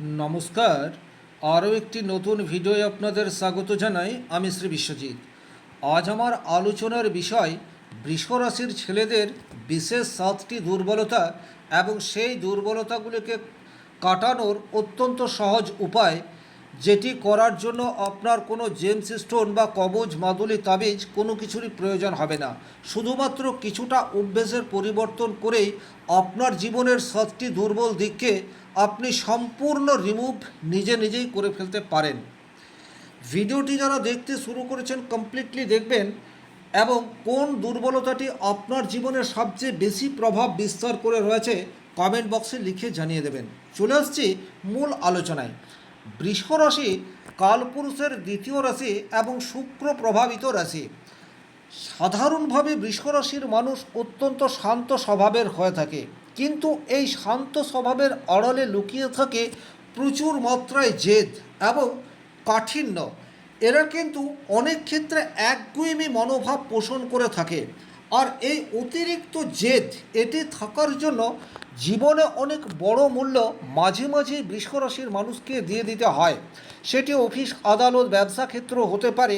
নমস্কার। আরও একটি নতুন ভিডিওয়ে আপনাদের স্বাগত জানাই আমি শ্রী বিশ্বজিৎ। আজ আমার আলোচনার বিষয় বৃষরাশির ছেলেদের বিশেষ সাতটি দুর্বলতা এবং সেই দুর্বলতাগুলিকে কাটানোর অত্যন্ত সহজ উপায় যেটি করার জন্য আপনার কোনো জেমস স্টোন বা কবজ, মাদুলি, তাবিজ কোনো কিছুরই প্রয়োজন হবে না। শুধুমাত্র কিছুটা অভ্যেসের পরিবর্তন করেই আপনার জীবনের সাতটি দুর্বল দিককে আপনি সম্পূর্ণ রিমুভ নিজে নিজেই করে ফেলতে পারেন। ভিডিওটি যারা দেখতে শুরু করেছেন কমপ্লিটলি দেখবেন এবং কোন দুর্বলতাটি আপনার জীবনে সবচেয়ে বেশি প্রভাব বিস্তার করে রয়েছে কমেন্ট বক্সে লিখে জানিয়ে দেবেন। চলে আসছি মূল আলোচনায়। বৃষ রাশি কালপুরুষের দ্বিতীয় রাশি এবং শুক্র প্রভাবিত রাশি। সাধারণভাবে বৃষ রাশির মানুষ অত্যন্ত শান্ত স্বভাবের হয়ে থাকে, কিন্তু এই শান্ত স্বভাবের আড়ালে লুকিয়ে থাকে প্রচুর মাত্রায় জেদ এবং কাঠিন্য। এরা কিন্তু অনেক ক্ষেত্রে একগুয়েমি মনোভাব পোষণ করে থাকে। আর এই অতিরিক্ত জেদ এটি থাকার জন্য জীবনে অনেক বড় মূল্য মাঝে মাঝে বৃষরাশির মানুষকে দিয়ে দিতে হয়। সেটি অফিস, আদালত, ব্যবসা ক্ষেত্র হতে পারে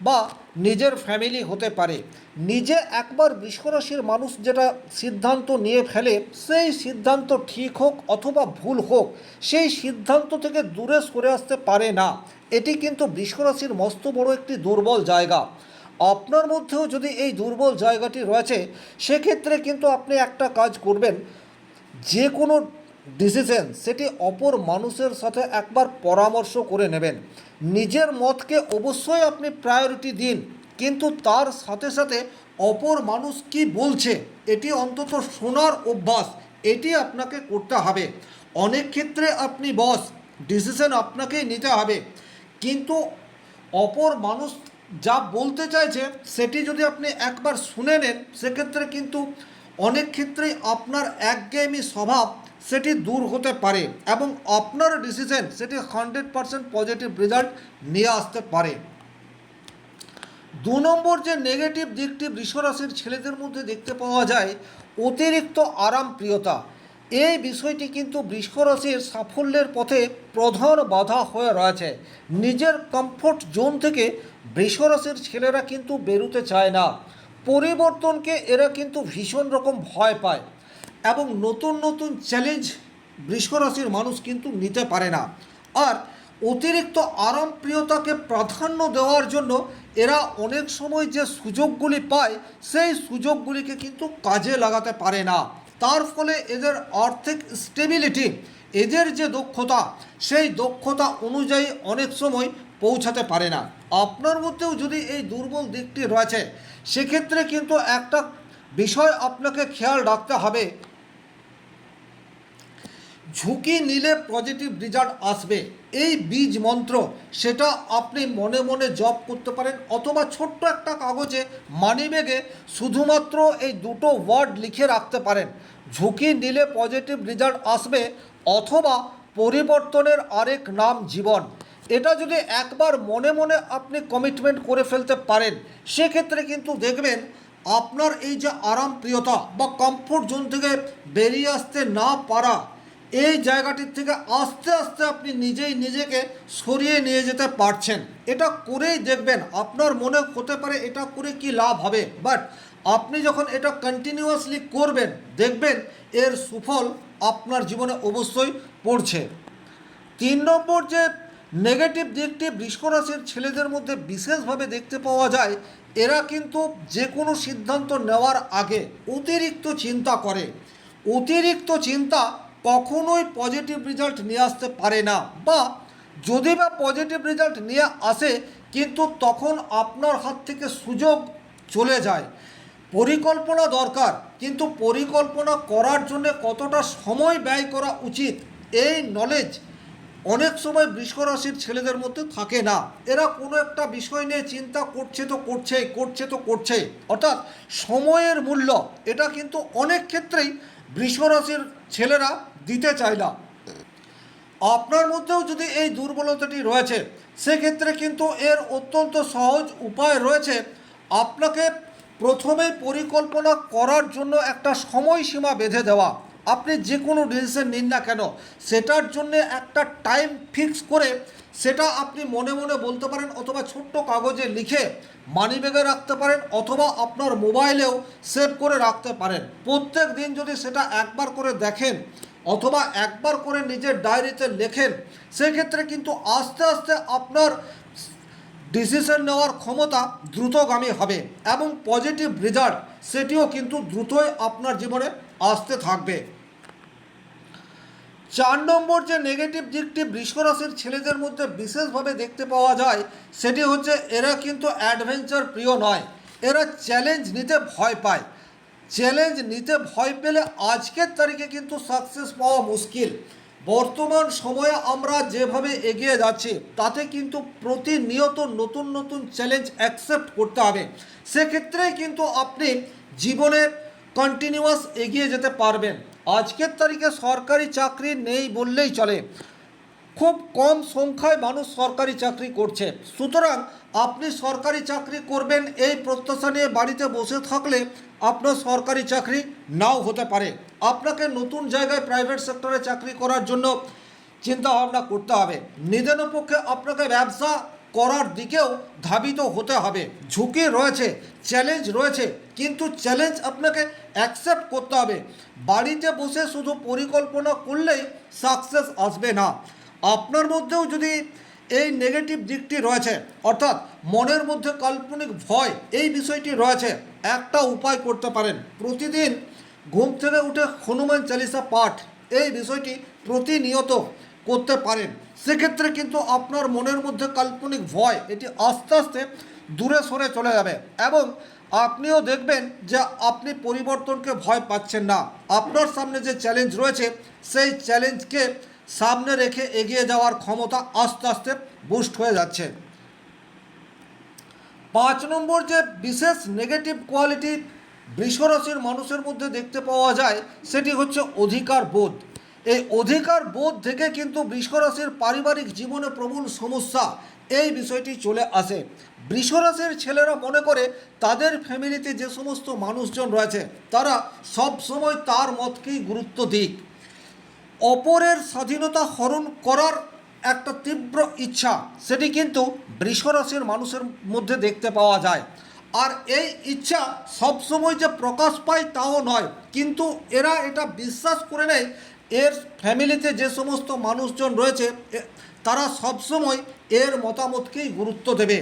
বা নিজের ফ্যামিলি হতে পারে। নিজে একবার বৃষরাশির মানুষ যেটা সিদ্ধান্ত নিয়ে ফেলে, সেই সিদ্ধান্ত ঠিক হোক অথবা ভুল হোক, সেই সিদ্ধান্ত থেকে দূরে সরে আসতে পারে না। এটি কিন্তু বৃষরাশির মস্ত বড় একটি দুর্বল জায়গা। আপনার মধ্যেও যদি এই দুর্বল জায়গাটি রয়েছে, সেক্ষেত্রে কিন্তু আপনি একটা কাজ করবেন। যে কোনো ডিসিশন সেটি অপর মানুষের সাথে একবার পরামর্শ করে নেবেন। নিজের মতকে অবশ্যই আপনি প্রায়োরিটি দিন, কিন্তু তার সাথে সাথে অপর মানুষ কি বলছে, এটি অন্তত শোনার অভ্যাস, এটি আপনাকে করতে হবে। অনেক ক্ষেত্রে আপনি বস ডিসিশন আপনাকেই নিতে হবে। কিন্তু অপর মানুষ যা বলতে চাইছে সেটি যদি আপনি একবার শুনে নেন, সেক্ষেত্রে কিন্তু অনেক ক্ষেত্রেই আপনার একঘেয়েমি স্বভাব সেটি দূর হতে পারে এবং আপনার ডিসিশন সেটি হান্ড্রেড পারসেন্ট পজিটিভ রেজাল্ট নিয়ে আসতে পারে। দু নম্বর যে নেগেটিভ দিকটি বৃষরাশির ছেলেদের মধ্যে দেখতে পাওয়া যায়, অতিরিক্ত আরামপ্রিয়তা। এই বিষয়টি কিন্তু বৃষরাশির সাফল্যের পথে প্রধান বাধা হয়ে রয়েছে। নিজের কমফোর্ট জোন থেকে বৃষরাশির ছেলেরা কিন্তু বেরোতে চায় না। পরিবর্তনকে এরা কিন্তু ভীষণ রকম ভয় পায় এবং নতুন নতুন চ্যালেঞ্জ বৃষরাশির মানুষ কিন্তু নিতে পারে না। আর অতিরিক্ত আরামপ্রিয়তাকে প্রাধান্য দেওয়ার জন্য এরা অনেক সময় যে সুযোগগুলি পায়, সেই সুযোগগুলিকে কিন্তু কাজে লাগাতে পারে না। তার ফলে এদের আর্থিক স্টেবিলিটি এদের যে দক্ষতা, সেই দক্ষতা অনুযায়ী অনেক সময় পৌঁছাতে পারে না। আপনার মধ্যেও যদি এই দুর্বল দিকটি রয়েছে, সেক্ষেত্রে কিন্তু একটা বিষয় আপনাকে খেয়াল রাখতে হবে। ঝুঁকি নিলে পজিটিভ রেজাল্ট আসবে। এই বীজ মন্ত্র, সেটা আপনি মনে মনে জপ করতে পারেন অথবা ছোট্ট একটা কাগজে মানি মানিব্যাগে শুধুমাত্র এই দুটো ওয়ার্ড লিখে রাখতে পারেন। ঝুঁকি নিলে পজিটিভ রেজাল্ট আসবে অথবা পরিবর্তনের আরেক নাম জীবন। এটা যদি একবার মনে মনে আপনি কমিটমেন্ট করে ফেলতে পারেন, সেক্ষেত্রে কিন্তু দেখবেন আপনার এই যে আরামপ্রিয়তা বা কমফোর্ট জোন থেকে বেরিয়ে আসতে না পারা এই জায়গাটির থেকে আস্তে আস্তে আপনি নিজেই নিজেকে সরিয়ে নিয়ে যেতে পারছেন। এটা করেই দেখবেন, আপনার মনে হতে পারে এটা করে কি লাভ হবে। বাট আপনি যখন এটা কন্টিনিউয়াসলি করবেন, দেখবেন এর সুফল আপনার জীবনে অবশ্যই পড়ছে। তিন নম্বর যে নেগেটিভ দিকটি বৃষরাশির ছেলেদের মধ্যে বিশেষভাবে দেখতে পাওয়া যায়, এরা কিন্তু যে কোনো সিদ্ধান্ত নেওয়ার আগে অতিরিক্ত চিন্তা করে। অতিরিক্ত চিন্তা কখনোই পজিটিভ রেজাল্ট নিয়ে আসতে পারে না। বা যদি বা পজিটিভ রেজাল্ট নিয়ে আসে, কিন্তু তখন আপনার হাত থেকে সুযোগ চলে যায়। পরিকল্পনা দরকার, কিন্তু পরিকল্পনা করার জন্য কতটা সময় ব্যয় করা উচিত, এই নলেজ অনেক সময় বৃষরাশির ছেলেদের মধ্যে থাকে না। এরা কোনো একটা বিষয় নিয়ে চিন্তা করছে তো করছে করছে তো করছে। অর্থাৎ সময়ের মূল্য, এটা কিন্তু অনেক ক্ষেত্রেই বৃষরাশির ছেলেরা দিতে চায় না। আপনার মধ্যেও যদি এই দুর্বলতাটি রয়েছে, সেক্ষেত্রে কিন্তু এর অত্যন্ত সহজ উপায় রয়েছে আপনাকে প্রথমে পরিকল্পনা করার জন্য একটা সময়সীমা বেঁধে দেওয়া। আপনি যে কোনো ডিসিশন নিন না কেন, সেটার জন্য একটা টাইম ফিক্স করে সেটা আপনি মনে মনে বলতে পারেন অথবা ছোট্ট কাগজে লিখে মানিব্যাগে রাখতে পারেন অথবা আপনার মোবাইলেও সেভ করে রাখতে পারেন। প্রত্যেক দিন যদি সেটা একবার করে দেখেন অথবা একবার করে নিজের ডায়েরিতে লেখেন, সেক্ষেত্রে কিন্তু আস্তে আস্তে আপনার ডিসিশন নেওয়ার ক্ষমতা দ্রুতগামী হবে এবং পজিটিভ রেজাল্ট সেটিও কিন্তু দ্রুতই আপনার জীবনে আসতে থাকবে। চার নম্বর যে নেগেটিভ দিকটি বৃষরাশির ছেলেদের মধ্যে বিশেষভাবে দেখতে পাওয়া যায়, সেটি হচ্ছে এরা কিন্তু অ্যাডভেঞ্চার প্রিয় নয়। এরা চ্যালেঞ্জ নিতে ভয় পায়। চ্যালেঞ্জ নিতে ভয় পেলে আজকের তারিখে কিন্তু সাকসেস পাওয়া মুশকিল। বর্তমান সময়ে আমরা যেভাবে এগিয়ে যাচ্ছি, তাতে কিন্তু প্রতিনিয়ত নতুন নতুন চ্যালেঞ্জ অ্যাকসেপ্ট করতে হবে। সেক্ষেত্রে কিন্তু আপনি জীবনে কন্টিনিউয়াস এগিয়ে যেতে পারবেন। আজকের তারিখে সরকারি চাকরি নেই বললেই চলে। খুব কম সংখ্যায় মানুষ সরকারি চাকরি করছে। সুতরাং আপনি সরকারি চাকরি করবেন এই প্রত্যাশা নিয়ে বাড়িতে বসে থাকলে আপনার সরকারি চাকরি নাও হতে পারে। আপনাকে নতুন জায়গায় প্রাইভেট সেক্টরে চাকরি করার জন্য চিন্তা ভাবনা করতে হবে। নিদেন পক্ষে আপনাকে ব্যবসা করার দিকেও ধাবিত হতে হবে। ঝুঁকি রয়েছে চ্যালেঞ্জ রয়েছে, কিন্তু চ্যালেঞ্জ আপনাকে অ্যাকসেপ্ট করতে হবে। বাড়িতে বসে শুধু পরিকল্পনা করলেই সাকসেস আসবে না। আপনার মধ্যেও যদি এই নেগেটিভ দিকটি রয়েছে, অর্থাৎ মনের মধ্যে কাল্পনিক ভয়, এই বিষয়টি রয়েছে, একটা উপায় করতে পারেন। প্রতিদিন ঘুম থেকে উঠে হনুমান চালিসা পাঠ, এই বিষয়টি প্রতিনিয়ত করতে পারেন। সেক্ষেত্রে কিন্তু আপনার মনের মধ্যে কাল্পনিক ভয়, এটি আস্তে আস্তে দূরে সরে চলে যাবে এবং আপনিও দেখবেন যে আপনি পরিবর্তনকে ভয় পাচ্ছেন না। আপনার সামনে যে চ্যালেঞ্জ রয়েছে, সেই চ্যালেঞ্জকে সামনে রেখে এগিয়ে যাওয়ার ক্ষমতা আস্তে আস্তে বুস্ট হয়ে যাচ্ছে। পাঁচ নম্বর যে বিশেষ নেগেটিভ কোয়ালিটি বৃষরাশির মানুষের মধ্যে দেখতে পাওয়া যায়, সেটি হচ্ছে অধিকার বোধ। এই অধিকার বোধ থেকে কিন্তু বৃষরাশির পারিবারিক জীবনে প্রবল সমস্যা, এই বিষয়টি চলে আসে। বৃষরাশির ছেলেরা মনে করে তাদের ফ্যামিলিতে যে সমস্ত মানুষজন রয়েছে, তারা সব সময় তার মতকেই গুরুত্ব দিক। অপরের স্বাধীনতা হরণ করার একটা তীব্র ইচ্ছা, সেটি কিন্তু বৃষরাশির মানুষের মধ্যে দেখতে পাওয়া যায়। আর এই ইচ্ছা সবসময় যে প্রকাশ পায় তাও নয়, কিন্তু এরা এটা বিশ্বাস করে নেয়, এর ফ্যামিলিতে যে সমস্ত মানুষজন রয়েছে তারা সবসময় এর মতামতকেই গুরুত্ব দেবে।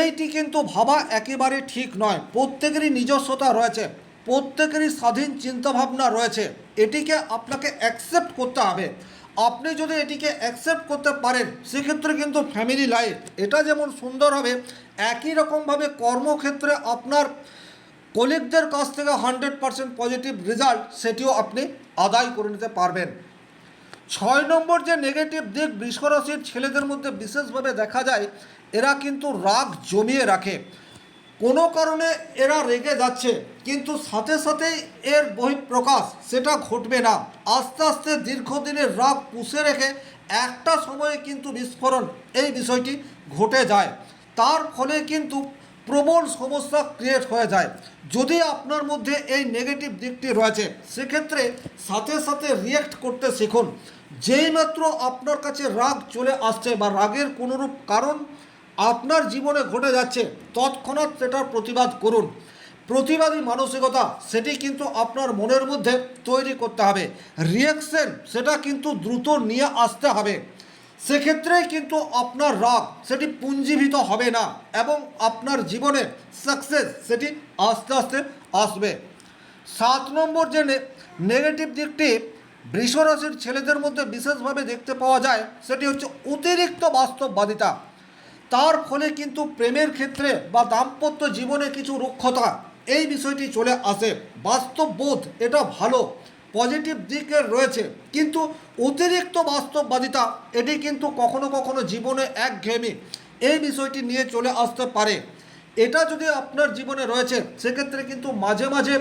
এইটি কিন্তু ভাবা একেবারে ঠিক নয়। প্রত্যেকেরই নিজস্বতা রয়েছে। প্রত্যেকেরই স্বাধীন চিন্তাভাবনা রয়েছে। এটিকে আপনাকে অ্যাকসেপ্ট করতে হবে। আপনি যদি এটিকে অ্যাকসেপ্ট করতে পারেন, সেক্ষেত্রে কিন্তু ফ্যামিলি লাইফ এটা যেমন সুন্দর হবে, একই রকমভাবে কর্মক্ষেত্রে আপনার কলিগদের কাছ থেকে হান্ড্রেড পারসেন্ট পজিটিভ রেজাল্ট সেটিও আপনি আদায় করে নিতে পারবেন। ছয় নম্বর যে নেগেটিভ দিক, বৃষরাশির ছেলেদের মধ্যে বিশেষভাবে দেখা যায়, এরা কিন্তু রাগ জমিয়ে রাখে। কোনো কারণে এরা রেগে যাচ্ছে, কিন্তু সাথে সাথেই এর বহিঃপ্রকাশ, সেটা ঘটবে না। আস্তে আস্তে দীর্ঘদিনের রাগ পুষে রেখে একটা সময়ে কিন্তু বিস্ফোরণ, এই বিষয়টি ঘটে যায়। তার ফলে কিন্তু প্রবল সমস্যা ক্রিয়েট হয়ে যায়। যদি আপনার মধ্যে এই নেগেটিভ দিকটি রয়েছে, সেক্ষেত্রে সাথে সাথে রিয়েক্ট করতে শিখুন। যেই মাত্র আপনার কাছে রাগ চলে আসছে বা রাগের কোনোরূপ কারণ আপনার জীবনে ঘটে যাচ্ছে, তৎক্ষণাৎ সেটার প্রতিবাদ করুন। প্রতিবাদী মানসিকতা, সেটি কিন্তু আপনার মনের মধ্যে তৈরি করতে হবে। রিয়াকশন সেটা কিন্তু দ্রুত নিয়ে আসতে হবে। সেক্ষেত্রেই কিন্তু আপনার রাগ, সেটি পুঞ্জীভূত হবে না এবং আপনার জীবনে সাকসেস সেটি আস্তে আস্তে আসবে। সাত নম্বর যে নেগেটিভ দিকটি বৃষরাশির ছেলেদের মধ্যে বিশেষভাবে দেখতে পাওয়া যায়, সেটি হচ্ছে অতিরিক্ত বাস্তববাদিতা। তার ফলে কিন্তু প্রেমের ক্ষেত্রে বা দাম্পত্য জীবনে কিছু রুক্ষতা এই বিষয়টি চলে আসে। বাস্তববোধ এটা ভালো, পজিটিভ দিকের রয়েছে। কিন্তু অতিরিক্ত বাস্তববাদিতা, এটি কিন্তু কখনো কখনো জীবনে একঘেয়েমি এই বিষয়টি নিয়ে চলে আসতে পারে। এটা যদি আপনার জীবনে রয়েছে, সেক্ষেত্রে কিন্তু মাঝে মাঝে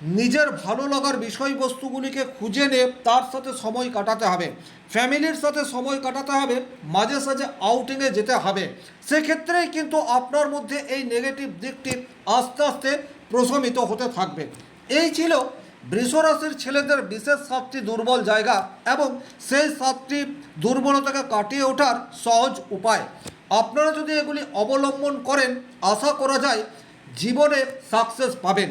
নিজের ভালো লাগার বিষয়বস্তুগুলিকে খুঁজে নিয়ে তার সাথে সময় কাটাতে হবে। ফ্যামিলির সাথে সময় কাটাতে হবে, মাঝে সাঝে আউটিংয়ে যেতে হবে। সেক্ষেত্রেই কিন্তু আপনার মধ্যে এই নেগেটিভ দিকটি আস্তে আস্তে প্রশমিত হতে থাকবে। এই ছিল বৃষরাশির ছেলেদের বিশেষ সাতটি দুর্বল জায়গা এবং সেই সাতটি দুর্বলতাকে কাটিয়ে ওঠার সহজ উপায়। আপনারা যদি এগুলি অবলম্বন করেন, আশা করা যায় জীবনে সাকসেস পাবেন।